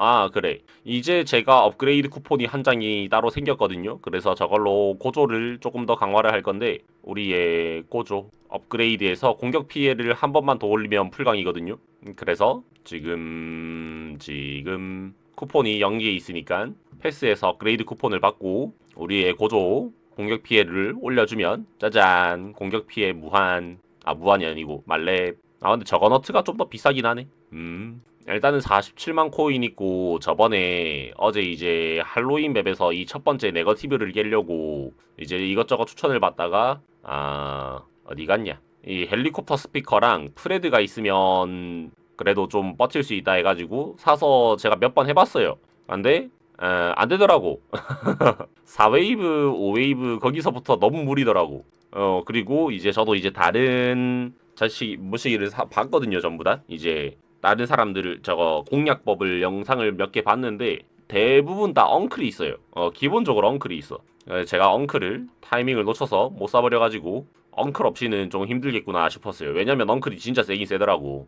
아, 그래. 이제 제가 업그레이드 쿠폰이 한 장이 따로 생겼거든요. 그래서 저걸로 고조를 조금 더 강화를 할 건데, 우리의 고조 업그레이드에서 공격 피해를 한 번만 더 올리면 풀강이거든요. 음, 그래서 지금, 지금 쿠폰이 연계에 있으니까 패스에서 업그레이드 쿠폰을 받고, 우리의 고조 공격 피해를 올려주면, 짜잔, 공격 피해 무한, 아, 무한이 아니고, 말렙. 아, 근데 저거 너트가 좀 더 비싸긴 하네. 음. 일단은 47만 코인 있고 저번에 어제 이제 할로윈 맵에서 이 첫 번째 네거티브를 깨려고 이제 이것저것 추천을 받다가 아 어디 갔냐? 이 헬리콥터 스피커랑 프레드가 있으면 그래도 좀 버틸 수 있다 해가지고 사서 제가 몇 번 해봤어요. 근데 에, 안 되더라고. 4웨이브 5웨이브 거기서부터 너무 무리더라고. 어 그리고 이제 저도 이제 다른 자식 무시기를 사, 봤거든요 전부 다. 이제 다른 사람들을 저거 공략법을 영상을 몇 개 봤는데 대부분 다 엉클이 있어요. 어, 기본적으로 엉클이 있어. 어, 제가 엉클을 타이밍을 놓쳐서 못 쏴버려 가지고 엉클 없이는 좀 힘들겠구나 싶었어요. 왜냐면 엉클이 진짜 세긴 세더라고.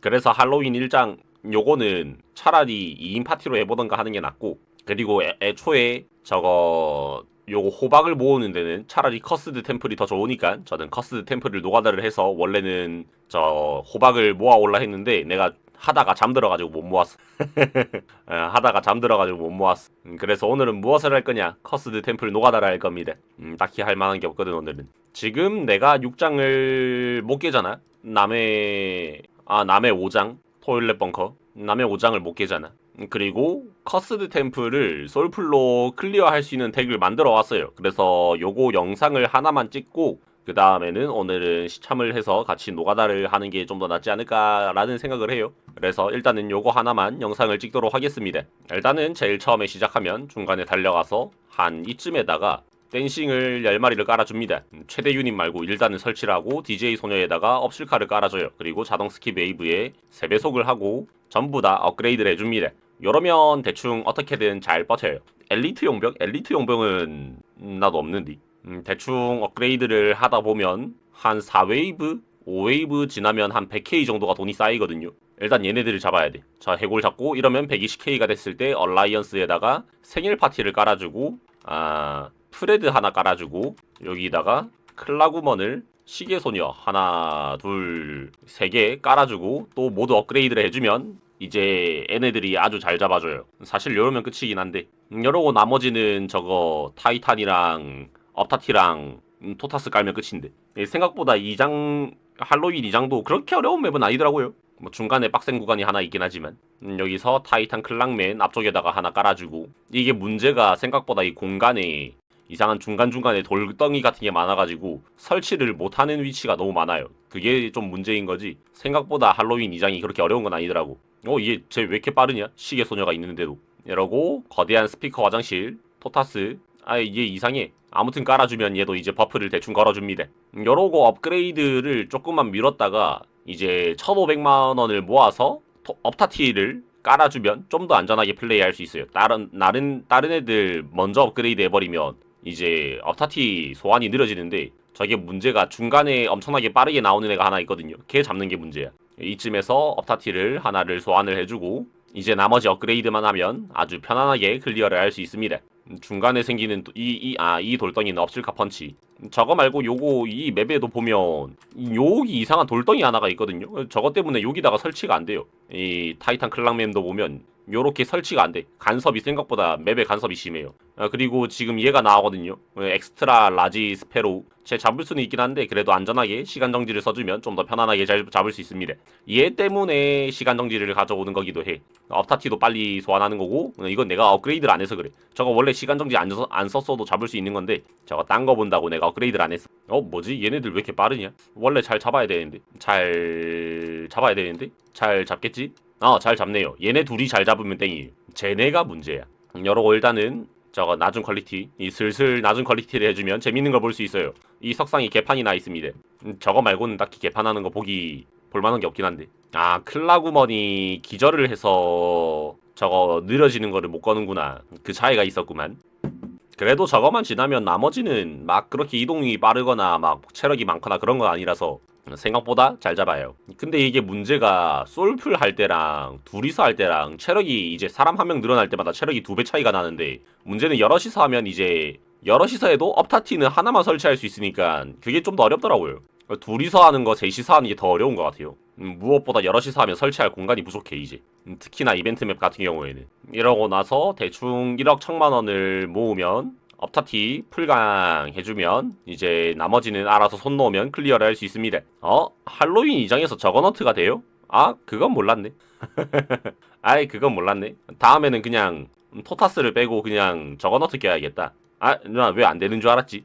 그래서 할로윈 1장 요거는 차라리 2인 파티로 해보던가 하는 게 낫고 그리고 애, 애초에 저거 요거 호박을 모으는 데는 차라리 커스드 템플이 더 좋으니까 저는 커스드 템플을 노가다를 해서 원래는 저 호박을 모아 올라 했는데 내가 하다가 잠들어가지고 못 모았어. 어, 하다가 잠들어가지고 못 모았어. 음, 그래서 오늘은 무엇을 할 거냐? 커스드 템플 노가다를 할 겁니다. 음, 딱히 할 만한 게 없거든 오늘은. 지금 내가 6장을 못 깨잖아. 남의 아 남의 5장 토일렛 벙커 남의 5장을 못 깨잖아. 음, 그리고 커스드 템플을 솔플로 클리어할 수 있는 덱을 만들어 왔어요. 그래서 요거 영상을 하나만 찍고 그 다음에는 오늘은 시참을 해서 같이 노가다를 하는 게 좀 더 낫지 않을까라는 생각을 해요. 그래서 일단은 요거 하나만 영상을 찍도록 하겠습니다. 일단은 제일 처음에 시작하면 중간에 달려가서 한 이쯤에다가 댄싱을 10마리를 깔아줍니다. 음, 최대 유닛 말고 일단은 설치를 하고 DJ 소녀에다가 업실카를 깔아줘요. 그리고 자동 스킵 웨이브에 3배속을 하고 전부 다 업그레이드를 해줍니다. 이러면 대충 어떻게든 잘 버텨요. 엘리트 용병? 엘리트 용병은 음, 나도 없는데 음, 대충 업그레이드를 하다 보면 한 4웨이브, 5웨이브 지나면 한 100k 정도가 돈이 쌓이거든요. 일단 얘네들을 잡아야 돼. 자, 해골 잡고 이러면 120k가 됐을 때 얼라이언스에다가 생일 파티를 깔아주고 아 프레드 하나 깔아주고 여기다가 클라구먼을 시계소녀 하나 둘 세 개 깔아주고 또 모두 업그레이드를 해주면 이제 얘네들이 아주 잘 잡아줘요. 사실 이러면 끝이긴 한데 음, 이러고 나머지는 저거 타이탄이랑 업타티랑 음, 토타스 깔면 끝인데 예, 생각보다 2장 할로윈 2장도 그렇게 어려운 맵은 아니더라고요. 뭐 중간에 빡센 구간이 하나 있긴 하지만 음, 여기서 타이탄 클랑맨 앞쪽에다가 하나 깔아주고 이게 문제가 생각보다 이 공간에 이상한 중간중간에 돌덩이 같은 게 많아가지고 설치를 못하는 위치가 너무 많아요. 그게 좀 문제인 거지 생각보다 할로윈 2장이 그렇게 어려운 건 아니더라고. 어, 얘 쟤왜 이렇게 빠르냐? 시계 소녀가 있는데도. 이러고 거대한 스피커 화장실, 토타스. 아, 얘 이상해. 아무튼 깔아주면 얘도 이제 버프를 대충 걸어줍니다. 음, 이러고 업그레이드를 조금만 미뤘다가 이제 1,500만 원을 모아서 토- 업타티를 깔아주면 좀 더 안전하게 플레이할 수 있어요. 다른 다른 다른 애들 먼저 업그레이드 해버리면 이제 업타티 소환이 느려지는데 저게 문제가 중간에 엄청나게 빠르게 나오는 애가 하나 있거든요. 걔 잡는 게 문제야. 이쯤에서 업타티를 하나를 소환을 해주고 이제 나머지 업그레이드만 하면 아주 편안하게 클리어를 할 수 있습니다. 음, 중간에 생기는 이이 아 이 돌덩이는 업실카 펀치. 음, 저거 말고 요거 이 맵에도 보면 이 여기 이상한 돌덩이 하나가 있거든요. 저것 때문에 여기다가 설치가 안 돼요. 이 타이탄 클랑맨도 보면 요렇게 설치가 안 돼. 간섭이 생각보다 맵에 간섭이 심해요. 아, 그리고 지금 얘가 나오거든요. 어, 엑스트라 라지 스페로. 제 잡을 수는 있긴 한데 그래도 안전하게 시간 정지를 써주면 좀 더 편안하게 잘 잡을 수 있습니다. 얘 때문에 시간 정지를 가져오는 거기도 해. 업타티도 빨리 소환하는 거고 어, 이건 내가 업그레이드를 안 해서 그래. 저거 원래 시간 정지 안, 써, 안 썼어도 잡을 수 있는 건데 저거 딴 거 본다고 내가 업그레이드를 안 했어. 어 뭐지? 얘네들 왜 이렇게 빠르냐? 원래 잘 잡아야 되는데 잘 잡아야 되는데 잘 잡겠지? 어, 잘 잡네요. 얘네 둘이 잘 잡으면 땡이에요. 쟤네가 문제야. 음, 여러고 일단은 저거 낮은 퀄리티, 이 슬슬 낮은 퀄리티를 해주면 재밌는 걸 볼 수 있어요. 이 석상이 개판이 나 있습니다. 음, 저거 말고는 딱히 개판하는 거 보기 볼만한 게 없긴 한데. 아, 클라구먼이 기절을 해서 저거 느려지는 거를 못 거는구나. 그 차이가 있었구만. 그래도 저거만 지나면 나머지는 막 그렇게 이동이 빠르거나 막 체력이 많거나 그런 건 아니라서 생각보다 잘 잡아요. 근데 이게 문제가 솔풀 할 때랑 둘이서 할 때랑 체력이 이제 사람 한 명 늘어날 때마다 체력이 두 배 차이가 나는데 문제는 여럿이서 하면 이제 여럿이서 해도 업타티는 하나만 설치할 수 있으니까 그게 좀 더 어렵더라고요. 둘이서 하는 거 셋이서 하는 게 더 어려운 것 같아요. 음, 무엇보다 여럿이서 하면 설치할 공간이 부족해 이제. 음, 특히나 이벤트 맵 같은 경우에는. 이러고 나서 대충 1억 천만 원을 모으면 업타티 풀강 해주면 이제 나머지는 알아서 손 놓으면 클리어를 할 수 있습니다. 어? 할로윈 이장에서 저거너트가 돼요? 아 그건 몰랐네. 아이 그건 몰랐네. 다음에는 그냥 토타스를 빼고 그냥 저거너트 껴야겠다. 아 누나 왜 안 되는 줄 알았지?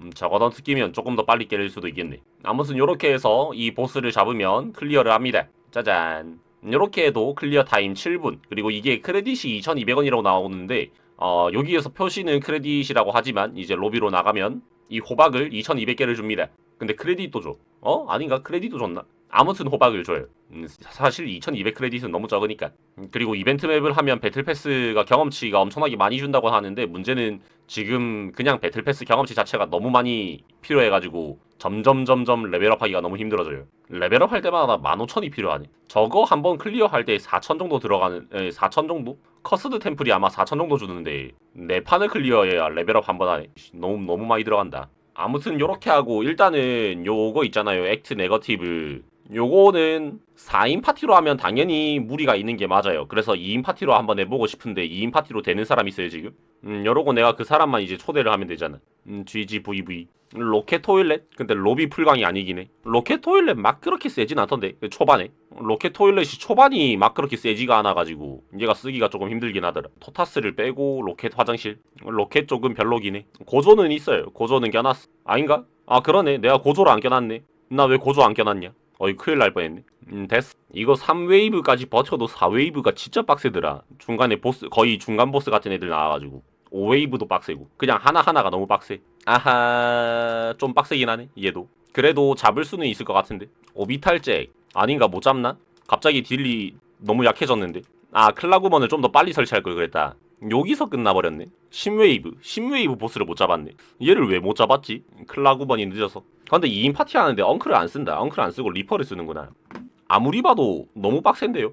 음, 저거너트 끼면 조금 더 빨리 깨질 수도 있겠네. 아무튼 요렇게 해서 이 보스를 잡으면 클리어를 합니다. 짜잔. 이렇게 해도 클리어 타임 7분 그리고 이게 크레딧이 2200원이라고 나오는데 어, 여기에서 표시는 크레딧이라고 하지만 이제 로비로 나가면 이 호박을 2200개를 줍니다. 근데 크레딧도 줘. 어? 아닌가? 크레딧도 줬나? 아무튼 호박을 줘요. 음, 사실 2200 크레딧은 너무 적으니까. 음, 그리고 이벤트 맵을 하면 배틀 패스가 경험치가 엄청나게 많이 준다고 하는데 문제는 지금 그냥 배틀 패스 경험치 자체가 너무 많이 필요해가지고 점점 점점 레벨업 하기가 너무 힘들어져요. 레벨업 할 때마다 15,000이 필요하네. 저거 한번 클리어 할 때 4,000 정도 들어가는, 에, 4,000 정도? 커스드 템플이 아마 4,000 정도 주는데 네 판을 클리어해야 레벨업 한 번 하네. 씨, 너무 너무 많이 들어간다. 아무튼 요렇게 하고 일단은 요거 있잖아요. 액트 네거티브. 요거는 4인 파티로 하면 당연히 무리가 있는 게 맞아요. 그래서 2인 파티로 한번 해보고 싶은데 2인 파티로 되는 사람 있어요 지금? 음 요러고 내가 그 사람만 이제 초대를 하면 되잖아. 음 GGVV. 로켓 토일렛? 근데 로비 풀강이 아니긴 해. 로켓 토일렛 막 그렇게 세진 않던데 그 초반에. 로켓 토일렛이 초반이 막 그렇게 세지가 않아가지고 얘가 쓰기가 조금 힘들긴 하더라. 토타스를 빼고 로켓 화장실. 로켓 조금 별로긴 해. 고조는 있어요. 고조는 껴놨어. 아닌가? 아 그러네. 내가 고조를 안 껴놨네. 나 왜 고조 안 껴놨냐? 어이 큰일 날 뻔했네. 음 됐어. 이거 3웨이브까지 버텨도 4웨이브가 진짜 빡세더라. 중간에 보스 거의 중간 보스 같은 애들 나와가지고 5웨이브도 빡세고 그냥 하나하나가 너무 빡세. 아하 좀 빡세긴 하네 얘도. 그래도 잡을 수는 있을 것 같은데. 오비탈잭 아닌가 못 잡나? 갑자기 딜이 너무 약해졌는데. 아 클라구먼을 좀 더 빨리 설치할 걸 그랬다. 여기서 끝나버렸네. 신웨이브, 신웨이브 보스를 못 잡았네. 얘를 왜 못 잡았지? 클라구번이 늦어서. 근데 2인 파티 하는데 엉클을 안 쓴다. 엉클 안 쓰고 리퍼를 쓰는구나. 아무리 봐도 너무 빡센데요?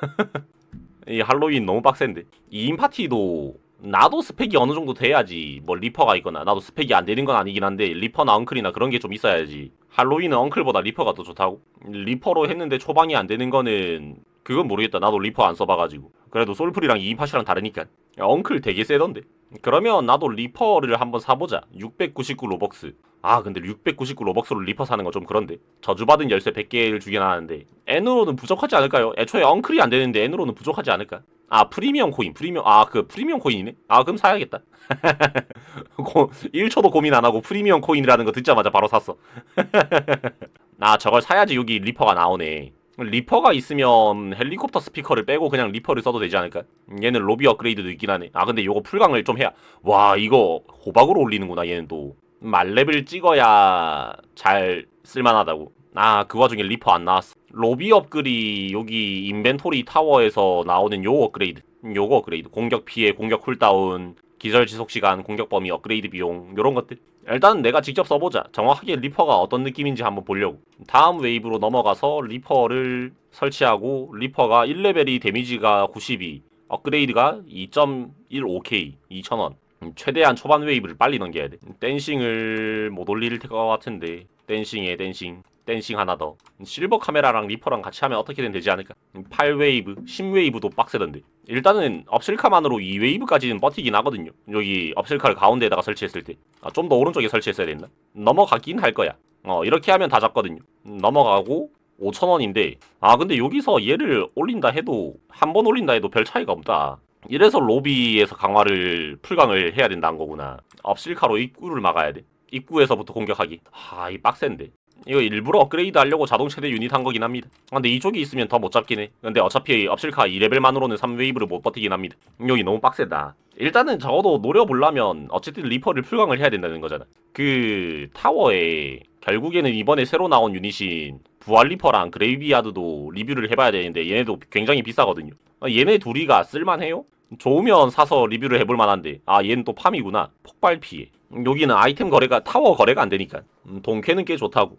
이 할로윈 너무 빡센데. 2인 파티도 나도 스펙이 어느 정도 돼야지 뭐 리퍼가 있거나 나도 스펙이 안 되는 건 아니긴 한데 리퍼나 엉클이나 그런 게 좀 있어야지. 할로윈은 엉클보다 리퍼가 더 좋다고? 리퍼로 했는데 초반이 안 되는 거는 그건 모르겠다. 나도 리퍼 안 써봐가지고. 그래도 솔플이랑 2인 팟이랑 다르니까. 야, 엉클 되게 세던데. 그러면 나도 리퍼를 한번 사보자. 699 로벅스. 아 근데 699 로벅스로 리퍼 사는 건 좀 그런데. 저주받은 열쇠 100개를 주긴 하는데. N으로는 부족하지 않을까요? 애초에 엉클이 안 되는데 N으로는 부족하지 않을까? 아 프리미엄 코인 프리미엄 아 그 프리미엄 코인이네 아 그럼 사야겠다 고, 1초도 고민 안 하고 프리미엄 코인이라는 거 듣자마자 바로 샀어 아 저걸 사야지 여기 리퍼가 나오네 리퍼가 있으면 헬리콥터 스피커를 빼고 그냥 리퍼를 써도 되지 않을까? 얘는 로비 업그레이드도 있긴 하네. 아 근데 요거 풀강을 좀 해야 와 이거 호박으로 올리는구나 얘는 또 말렙을 찍어야 잘 쓸만하다고. 아 그 와중에 리퍼 안 나왔어. 로비 업글이 여기 인벤토리 타워에서 나오는 요 업그레이드. 요거 업그레이드. 공격 피해, 공격 쿨다운, 기절 지속 시간, 공격 범위, 업그레이드 비용 요런 것들. 일단 내가 직접 써보자. 정확하게 리퍼가 어떤 느낌인지 한번 보려고. 다음 웨이브로 넘어가서 리퍼를 설치하고 리퍼가 1레벨이 데미지가 92, 업그레이드가 2.15k, 2,000원. 음, 최대한 초반 웨이브를 빨리 넘겨야 돼. 댄싱을 못 올릴 것 같은데. 댄싱에 댄싱. 댄싱 하나 더. 실버 카메라랑 리퍼랑 같이 하면 어떻게든 되지 않을까? 8웨이브, 10웨이브도 빡세던데. 일단은 업실카만으로 2웨이브까지는 버티긴 하거든요. 여기 업실카를 가운데에다가 설치했을 때. 아, 좀더 오른쪽에 설치했어야 됐나? 넘어가긴 할 거야. 어, 이렇게 하면 다 잡거든요. 음, 넘어가고 5천원인데 아 근데 여기서 얘를 올린다 해도 한 번 올린다 해도 별 차이가 없다. 이래서 로비에서 강화를 풀강을 해야 된다는 거구나. 업실카로 입구를 막아야 돼. 입구에서부터 공격하기. 아, 이 빡센데. 이거 일부러 업그레이드 하려고 자동 최대 유닛 한 거긴 합니다. 아, 근데 이쪽이 있으면 더 못 잡긴 해. 근데 어차피 업실카 2레벨만으로는 3웨이브를 못 버티긴 합니다. 여기 너무 빡세다. 일단은 적어도 노려보려면 어쨌든 리퍼를 풀강을 해야 된다는 거잖아. 그 타워에 결국에는 이번에 새로 나온 유닛인 부활 리퍼랑 그레이비아드도 리뷰를 해봐야 되는데 얘네도 굉장히 비싸거든요. 아, 얘네 둘이가 쓸만해요? 좋으면 사서 리뷰를 해볼 만한데 아 얘는 또 팜이구나 폭발 피해 여기는 아이템 거래가 타워 거래가 안 되니까 음, 동캐는 꽤 좋다고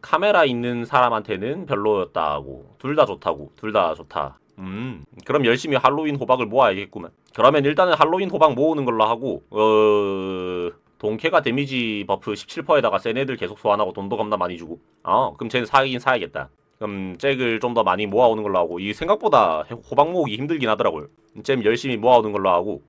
카메라 있는 사람한테는 별로였다 하고 둘 다 좋다고 둘 다 좋다. 음 그럼 열심히 할로윈 호박을 모아야겠구만. 그러면 일단은 할로윈 호박 모으는 걸로 하고 어 동캐가 데미지 버프 17%에다가 센 애들 계속 소환하고 돈도 겁나 많이 주고. 어 그럼 쟤는 사긴 사야겠다. 그럼 잭을 좀 더 많이 모아오는 걸로 하고 이 생각보다 호박 모으기 힘들긴 하더라고요. 잼 열심히 모아오는 걸로 하고